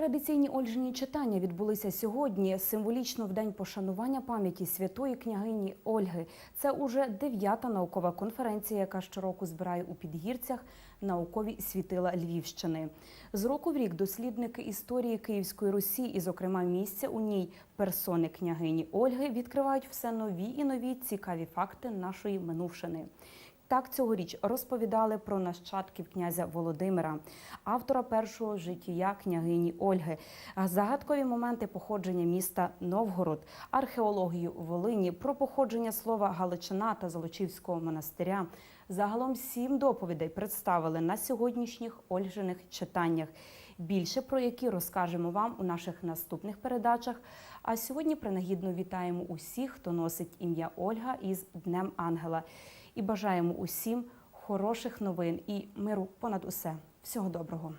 Традиційні Ольжині читання відбулися сьогодні, символічно в день пошанування пам'яті святої княгині Ольги. Це уже дев'ята наукова конференція, яка щороку збирає у підгірцях наукові світила Львівщини. З року в рік дослідники історії Київської Русі, і, зокрема, місця у ній персони княгині Ольги, відкривають все нові і нові цікаві факти нашої минувшини. Так цьогоріч розповідали про нащадків князя Володимира, автора першого життя княгині Ольги, загадкові моменти походження міста Новгород, археологію Волині, про походження слова Галичина та Золочівського монастиря. Загалом сім доповідей представили на сьогоднішніх Ольжиних читаннях. Більше про які розкажемо вам у наших наступних передачах. А сьогодні принагідно вітаємо усіх, хто носить ім'я Ольга із Днем Ангела. І бажаємо усім хороших новин і миру понад усе. Всього доброго.